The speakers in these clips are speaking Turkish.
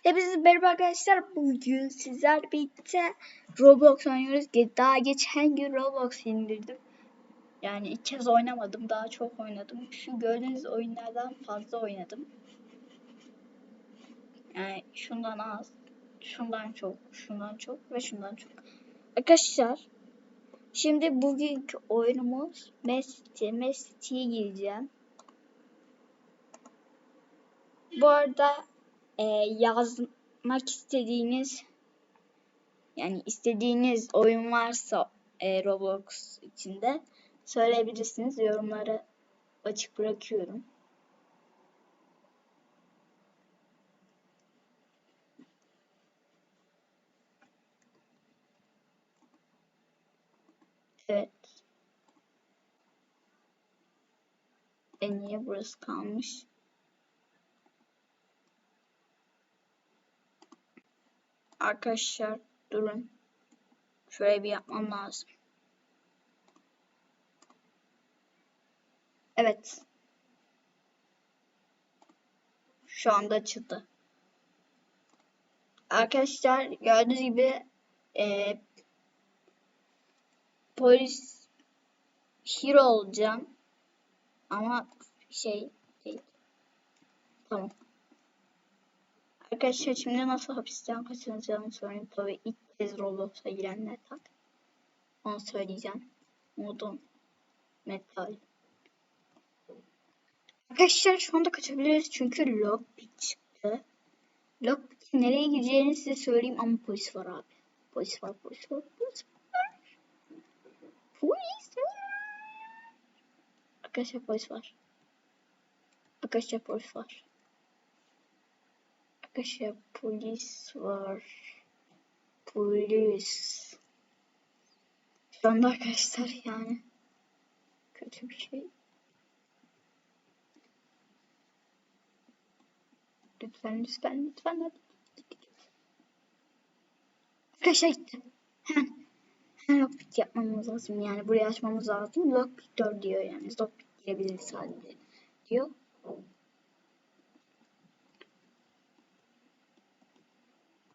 Hepinize merhaba arkadaşlar. Bugün sizler birlikte Roblox oynuyoruz. Daha geçen gün Roblox indirdim. Yani ilk kez oynamadım. Daha çok oynadım. Şu gördüğünüz oyunlardan fazla oynadım. Yani şundan az, şundan çok, şundan çok ve şundan çok. Arkadaşlar şimdi bugünkü oyunumuz Messi. Messi'ye gireceğim. Bu arada e, yazmak istediğiniz yani istediğiniz oyun varsa e, Roblox içinde söyleyebilirsiniz. Yorumları açık bırakıyorum. Evet. E niye burası kalmış? Arkadaşlar durun. Şöyle bir yapmam lazım. Evet. Şu anda açıldı. Arkadaşlar gördüğünüz gibi e, polis hero olacağım. Ama şey değil. Tamam. Arkadaşlar şimdi nasıl hapisten kaçınacağımı söyleyeyim. Tabii ilk kez Roblox'a girenler tak. Onu söyleyeceğim. Modun metal. Arkadaşlar şu anda kaçabiliriz çünkü lockpick çıktı. Lockpick'e nereye gideceğini size söyleyeyim ama polis var abi. Polis var, polis var, polis var. Polis var. Arkadaşlar polis var. Arkadaşlar polis var. Arkadaşlar polis var. Polis. Şu anda arkadaşlar yani kötü bir şey. Lütfen lütfen lütfen hadi. Arkadaşlar gitti. Hemen. Hemen lockpick yapmamız lazım yani burayı açmamız lazım. Lockpick 4 diyor yani. Lockpick girebiliriz sadece diyor.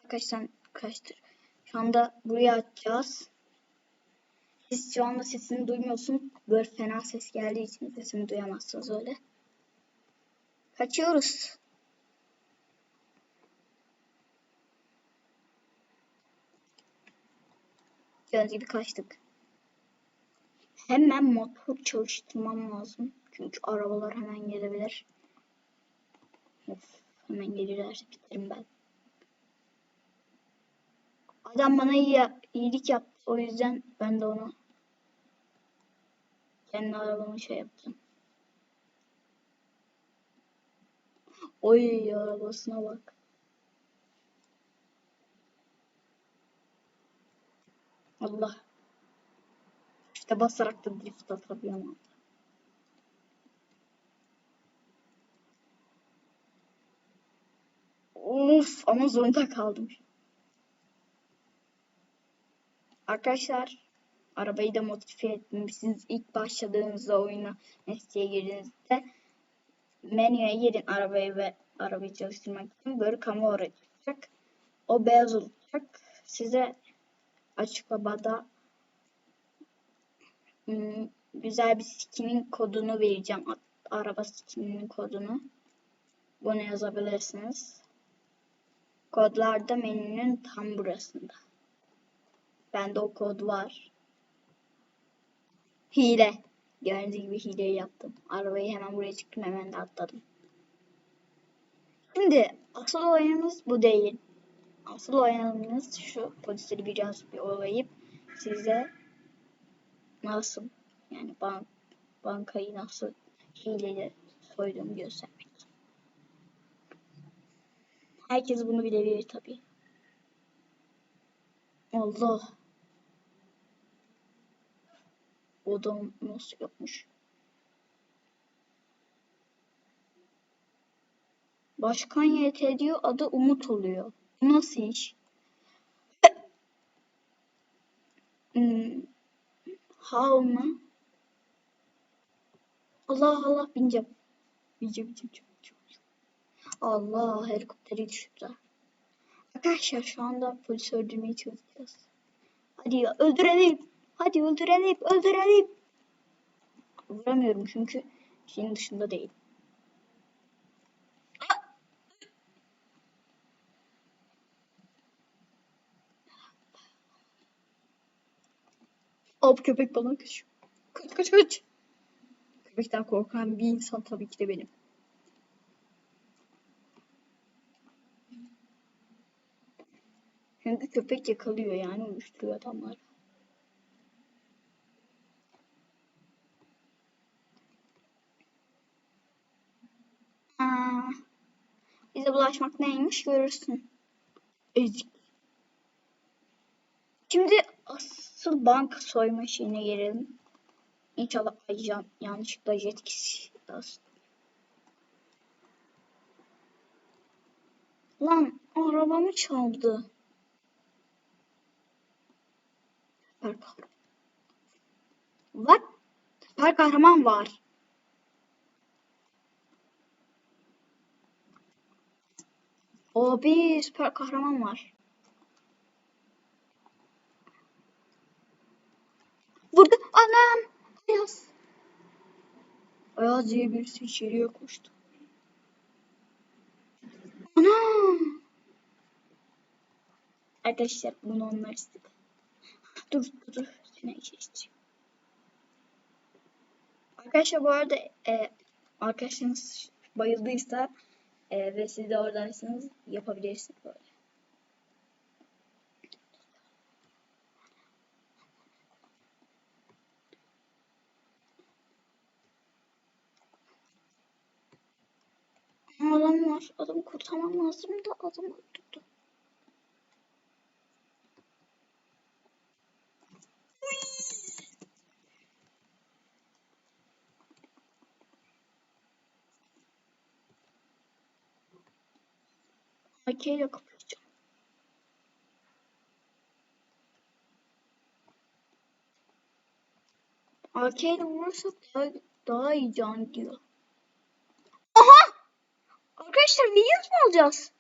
Arkadaşlar kaçtır. Şu anda buraya açacağız. Siz şu anda sesini duymuyorsun. Böyle fena ses geldiği için sesini duyamazsınız öyle. Kaçıyoruz. Gördüğünüz gibi kaçtık. Hemen motor çalıştırmam lazım. Çünkü arabalar hemen gelebilir. Of, hemen gelirlerse biterim ben. Adam bana iyi, iyilik yaptı. O yüzden ben de ona kendi arabamı şey yaptım. Oy arabasına bak. Allah. İşte basarak da drift atabiliyorum. Of ama zorunda kaldım. Arkadaşlar arabayı da modifiye ettim. Siz ilk başladığınızda oyuna Nest'e girdiğinizde menüye girin arabayı ve arabayı çalıştırmak için böyle kamu çıkacak. O beyaz olacak. Size açıklamada hmm, güzel bir skinin kodunu vereceğim. Araba skininin kodunu. Bunu yazabilirsiniz. Kodlar da menünün tam burasında. Bende o kod var. Hile. Gördüğünüz gibi hileyi yaptım. Arabayı hemen buraya çıktım hemen de atladım. Şimdi asıl oyunumuz bu değil. Asıl oyunumuz şu. Polisleri biraz bir olayıp size nasıl yani bank bankayı nasıl hileyle soyduğumu göstermek. Herkes bunu bilebilir tabii. Allah. Odam nasıl yapmış? Başkan YT diyor adı Umut oluyor. Bu nasıl iş? hmm. How mı? Allah Allah bineceğim. Bineceğim bineceğim. bineceğim. Allah helikopteri düşürdü. Arkadaşlar şu anda polisi öldürmeye çalışacağız. Hadi ya öldürelim. Hadi öldürelim. Öldürelim. Vuramıyorum çünkü şeyin dışında değil. Abi köpek bana kaçıyor. Kaç kaç kaç. Köpekten korkan bir insan tabii ki de benim. Çünkü köpek yakalıyor yani uyuşturuyor adamları. Aa, bulaşmak neymiş görürsün. Ezik. Şimdi asıl banka soyma şeyine gelelim. İnşallah ayacağım. Yanlışlıkla jet kişi. Lan arabamı çaldı. Süper kahraman. What? Süper kahraman var. Abi süper kahraman var. Burada anam. Ayaz. Ayaz diye birisi içeriye koştu. Anam. Arkadaşlar bunu onlar istedi. Dur dur dur. Seni geçeceğim. Arkadaşlar bu arada e, arkadaşlarınız bayıldıysa e, ve siz de oradaysanız yapabilirsiniz böyle. Adam var. Adamı kurtarmam lazım da adam öldürdü. Hakeyle kapatacağım. Arkeyle vurursak daha, daha iyi can diyor. Aha! Arkadaşlar Williams mı alacağız?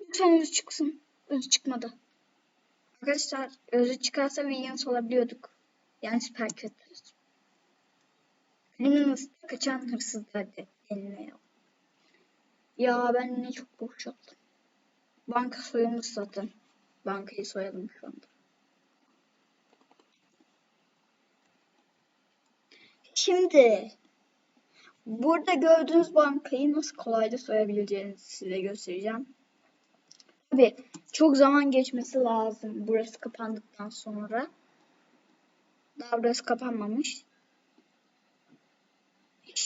Lütfen özü çıksın. Özü çıkmadı. Arkadaşlar özü çıkarsa Williams olabiliyorduk. Yani süper kötüyüz. Criminals'ta kaçan hırsızlar deniliyor. Ya ben ne çok boş yaptım. Banka soyulmuş zaten. Bankayı soyalım şu anda. Şimdi burada gördüğünüz bankayı nasıl kolayca soyabileceğinizi size göstereceğim. Tabi çok zaman geçmesi lazım burası kapandıktan sonra. Daha burası kapanmamış.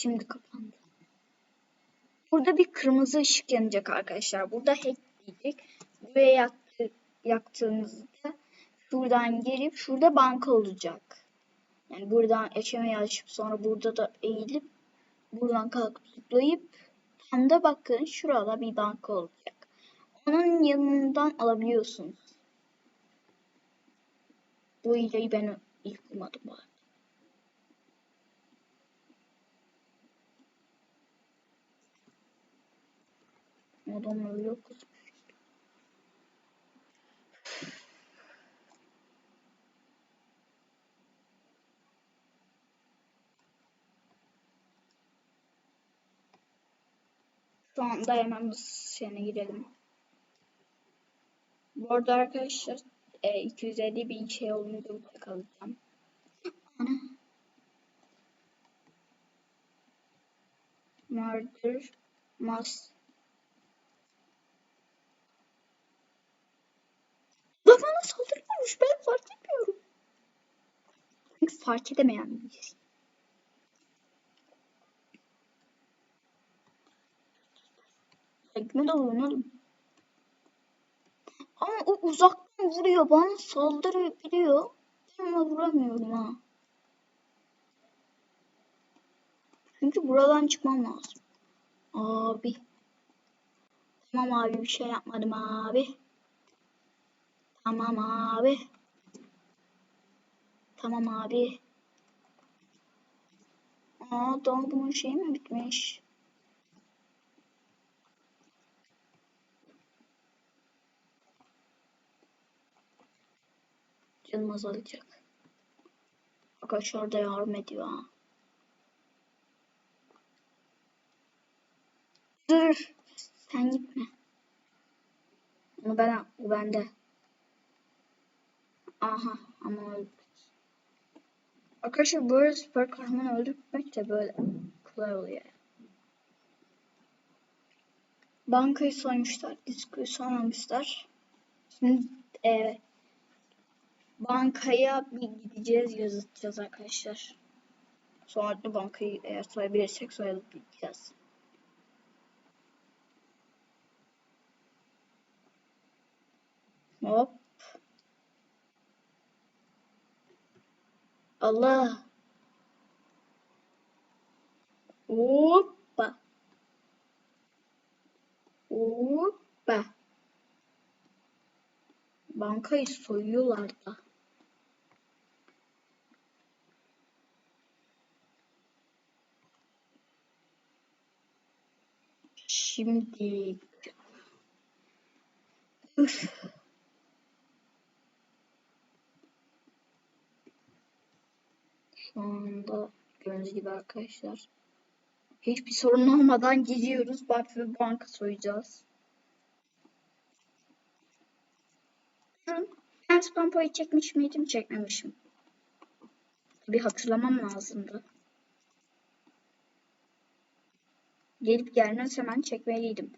Şimdi kapandı. Burada bir kırmızı ışık yanacak arkadaşlar. Burada hack diyecek. Buraya yaktı, yaktığınızda şuradan gelip şurada banka olacak. Yani buradan eşemeyi açıp sonra burada da eğilip buradan kalkıp zıplayıp tam da bakın şurada bir banka olacak. Onun yanından alabiliyorsunuz. Bu hileyi ben ilk bulmadım bu arada. Adam öyle kızmış. Şu anda hemen şeyine girelim. Bu arada arkadaşlar e, 250 bin şey olunca burada kalacağım. Ana. Murder must Da bana saldırıyormuş ben fark etmiyorum. Çünkü fark edemeyen birisi. Tekme dalıyor oğlum. Ama o uzaktan vuruyor bana saldırabiliyor. Ama vuramıyorum ha. Çünkü buradan çıkmam lazım. Abi. Tamam abi bir şey yapmadım abi. Tamam abi. Tamam abi. Aa tamam bunun şeyi mi bitmiş? Canım azalacak. Arkadaşlar da yardım ediyor ha. Dur. Sen gitme. Onu ben, o bende. Aha ama öldük. Arkadaşlar böyle süper kahraman öldürmek de böyle kolay oluyor. Bankayı soymuşlar, diskoyu soymamışlar. Şimdi e, bankaya bir gideceğiz, yazacağız arkadaşlar. Sonra da bankayı eğer soyabilirsek soyalıp gideceğiz. Hop. Allah. Hoppa. Hoppa. Bankayı soyuyorlar da. Şimdi Üf. Anda gördüğünüz gibi arkadaşlar hiçbir sorun olmadan gidiyoruz. Bak ve banka soyacağız. Ben spampayı çekmiş miydim? Çekmemişim. Bir hatırlamam lazımdı. Gelip gelmez hemen çekmeliydim.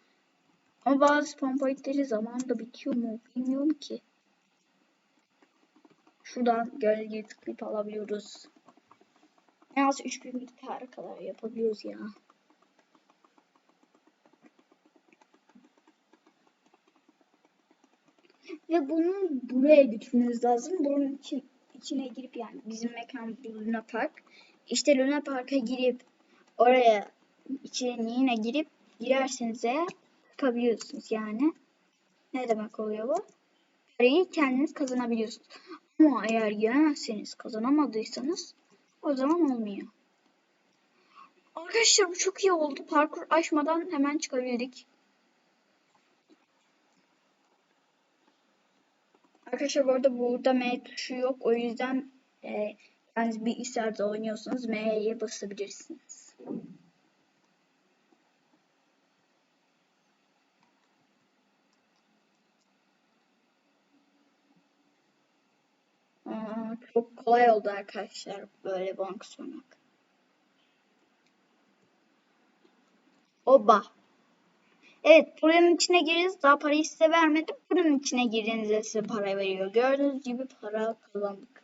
Ama bazı spam pointleri zamanında bitiyor mu bilmiyorum ki. Şuradan gölge tıklayıp alabiliyoruz. En az 3000 miktarı kadar yapabiliyoruz ya. Ve bunu buraya götürmeniz lazım. Bunun için içine girip yani bizim mekan Luna Park. İşte Luna Park'a girip oraya içine girip girerseniz eğer çıkabiliyorsunuz yani. Ne demek oluyor bu? Parayı kendiniz kazanabiliyorsunuz. Ama eğer giremezseniz kazanamadıysanız o zaman olmuyor. Arkadaşlar bu çok iyi oldu. Parkur aşmadan hemen çıkabildik. Arkadaşlar bu arada burada M tuşu yok. O yüzden e, yani bilgisayarda oynuyorsanız M'ye basabilirsiniz. Aa, çok kolay oldu arkadaşlar böyle bank soymak. Oba. Evet buranın içine giriniz. Daha parayı size vermedim. Buranın içine girdiğinizde size para veriyor. Gördüğünüz gibi para kazandık.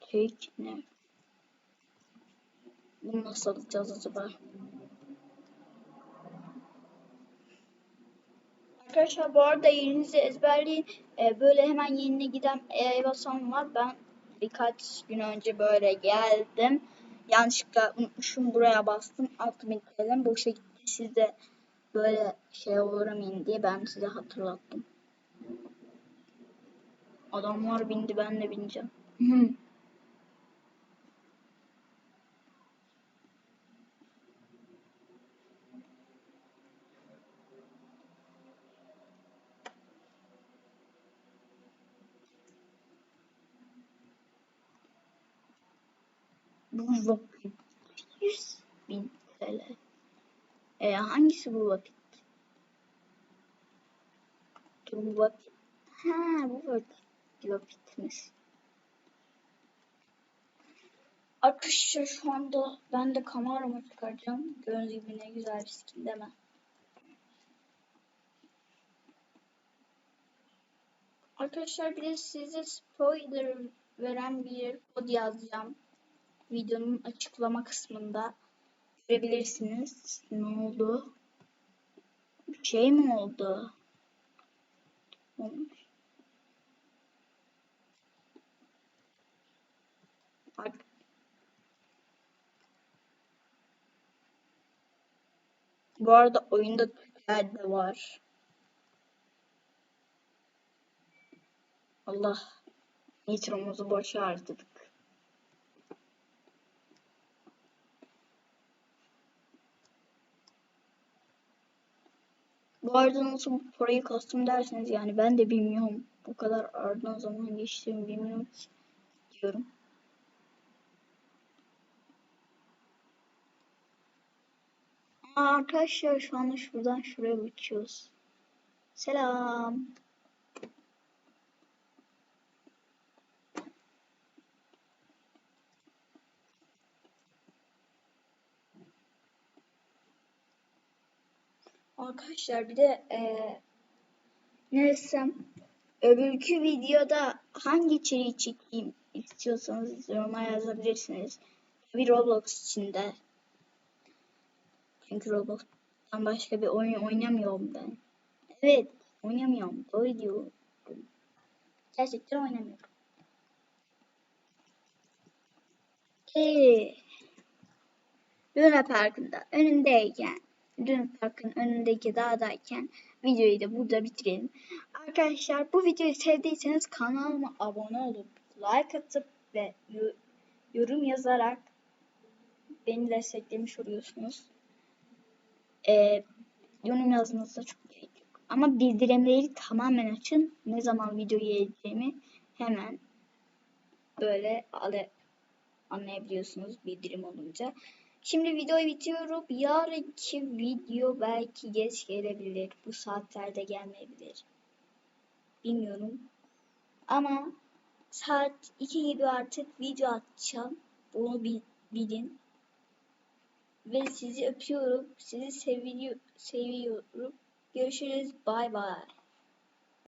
Tek ne? Bunu nasıl alacağız acaba? Arkadaşlar bu arada yerinizi ezberleyin. Ee, böyle hemen yerine giden e basan var. Ben birkaç gün önce böyle geldim. Yanlışlıkla unutmuşum buraya bastım. 6000 TL boşa gitti. Siz de böyle şey uğramayın diye ben size hatırlattım. Adamlar bindi ben de bineceğim. Bu vakit 100 bin TL. E, hangisi bu vakit? Bu vakit. Ha bu vakit. Vakitimiz. Arkadaşlar şu anda ben de kameramı çıkaracağım. Gördüğünüz gibi ne güzel bir skin değil mi? Arkadaşlar bir de size spoiler veren bir kod yazacağım videonun açıklama kısmında görebilirsiniz. Ne oldu? Bir şey mi oldu? Bak. Bu arada oyunda Türkler de var. Allah. Nitromuzu boşa harcadık. Bu arada nasıl parayı kastım derseniz yani ben de bilmiyorum. Bu kadar ardından zaman geçtiğimi bilmiyorum diyorum. Aa, arkadaşlar şu anda şuradan şuraya uçuyoruz. Selam. Arkadaşlar bir de eee ne desem öbürkü videoda hangi içeriği çekeyim istiyorsanız yoruma yazabilirsiniz. Bir Roblox içinde. Çünkü Roblox'tan başka bir oyun oynamıyorum ben. Evet oynamıyorum. Doğru diyorum. Gerçekten oynamıyorum. Ee, Luna Park'ında önündeyken Luna Park'ın önündeki dağdayken videoyu da burada bitirelim. Arkadaşlar bu videoyu sevdiyseniz kanalıma abone olup like atıp ve yo- yorum yazarak beni desteklemiş oluyorsunuz. Ee, yorum yazmanıza çok gerek yok. Ama bildirimleri tamamen açın. Ne zaman video geleceğimi hemen böyle anlayabiliyorsunuz bildirim olunca. Şimdi videoyu bitiriyorum. Yarınki video belki geç gelebilir. Bu saatlerde gelmeyebilir. Bilmiyorum. Ama saat 2 gibi artık video atacağım. Bunu bi- bilin. Ve sizi öpüyorum. Sizi seviyor, seviyorum. Görüşürüz. Bay bay.